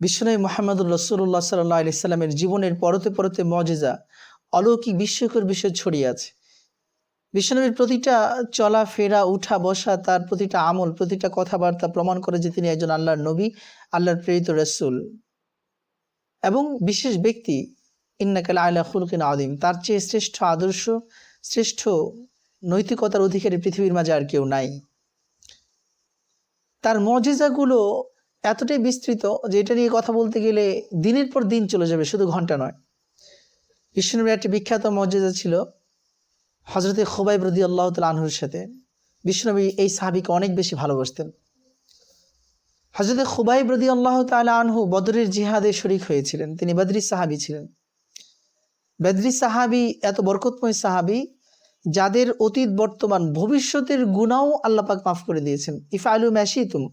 বিশ্বনবী মোহাম্মদুর রসুল্লাহ সাল্লাহ আলি সাল্লামের জীবনের পরতে পরতে মজেজা, অলৌকিক বিস্ময়কর বিষয় ছড়িয়ে আছে। বিশ্বনবীর প্রতিটা চলাফেরা উঠা, বসা, তার প্রতিটা আমল, প্রতিটা কথাবার্তা প্রমাণ করে যে তিনি একজন আল্লাহর নবী, আল্লাহর প্রেরিত রসুল। এবং বিশেষ ব্যক্তি ইন্নাকাল আল্লাহ খুলকিন আদিম তার চেয়ে শ্রেষ্ঠ আদর্শ, শ্রেষ্ঠ নৈতিকতার অধিকারী পৃথিবীর মাঝে আর কেউ নাই। তার মজেজাগুলো এতটাই বিস্তৃত যে এটা নিয়ে কথা বলতে গেলে দিনের পর দিন চলে যাবে, শুধু ঘণ্টা নয়। বিষ্ণুনবীর একটি বিখ্যাত মর্যাদা ছিল হজরতে খোবাইব রদি আল্লাহ তাল আনহুর সাথে। বিষ্ণুনবী এই সাহাবিকে অনেক বেশি ভালোবাসতেন। হজরতে খুবাইব রদি আল্লাহ তাল আনহু বদরের জিহাদে শরিক হয়েছিলেন। তিনি বদরি সাহাবি ছিলেন। বদরি সাহাবি এত বরকতময় সাহাবি, যাদের অতীত বর্তমান ভবিষ্যতের গুণাও আল্লাপাক মাফ করে দিয়েছেন। ইফা আলু ম্যাসি তুম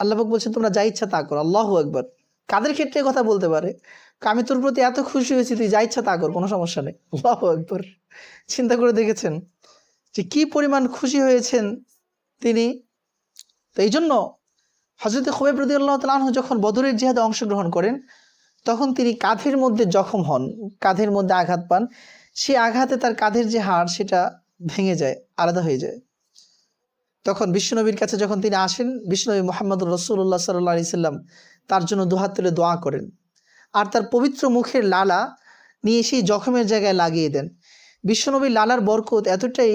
আল্লাপাক বলছেন, তোমরা যা ইচ্ছা তা করো, আল্লাহ একবার কাদের ক্ষেত্রে কথা বলতে পারে? আমি তোর প্রতি এত খুশি হয়েছি, তুই যা ইচ্ছা তা কর, কোনো সমস্যা নেই। আল্লাহ একবার চিন্তা করে দেখেছেন যে কি পরিমাণ খুশি হয়েছেন তিনি? তো এই জন্য হজরত খোবেব রদি আল্লাহ তালু যখন বদরের জিহাদে অংশগ্রহণ করেন, তখন তিনি কাঁধের মধ্যে জখম হন, কাঁধের মধ্যে আঘাত পান। সে আঘাতে তার কাঁধের যে হাড়, সেটা ভেঙে যায়, আলাদা হয়ে যায়। তখন বিশ্বনবীর কাছে যখন তিনি আসেন, বিশ্বনবী মোহাম্মদ রসুল্লাহ সাল্লাহ সাল্লাম তার জন্য দুহাত তুলে দোয়া করেন। আর তার পবিত্র মুখের লালা নিয়ে সেই জখমের জায়গায় লাগিয়ে দেন। বিশ্বনবীর লালার বরকত এতটাই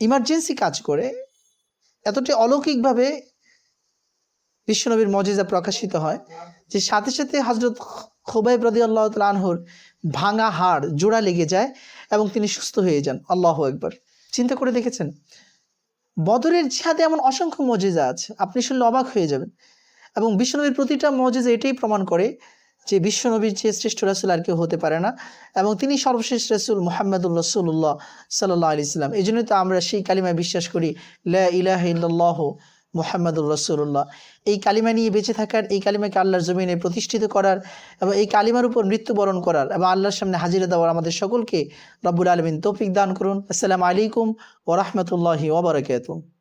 ইমার্জেন্সি কাজ করে, এতটাই অলৌকিকভাবে বিশ্বনবীর মজেজা প্রকাশিত হয় যে সাথে সাথে হজরত খোবাই প্রদি আল্লাহ আনহুর ভাঙা হাড় জোড়া লেগে যায় এবং তিনি সুস্থ হয়ে যান। আল্লাহ একবার চিন্তা করে দেখেছেন? বদরের জিহাদে এমন অসংখ্য মজেজা আছে, আপনি শুনলে অবাক হয়ে যাবেন। এবং বিশ্বনবীর প্রতিটা মজেজা এটাই প্রমাণ করে যে বিশ্বনবীর যে শ্রেষ্ঠ রাসুল আর কেউ হতে পারে না এবং তিনি সর্বশেষ রাসুল মোহাম্মদুল রসুল্লাহ সাল্লাহ আলি ইসলাম এই জন্যই তো আমরা সেই কালিমায় বিশ্বাস করি, লা ইলাহ ইল্লাল্লাহ মোহাম্মদুল রসুল্লাহ এই কালিমা নিয়ে বেঁচে থাকার, এই কালিমাকে আল্লাহর জমিনে প্রতিষ্ঠিত করার এবং এই কালিমার উপর মৃত্যুবরণ করার এবং আল্লাহর সামনে হাজিরা দেওয়ার আমাদের সকলকে রব্বুল আলমিন তৌফিক দান করুন। আসসালামু আলাইকুম ওরহমতুল্লাহি ওবরাকাতুহ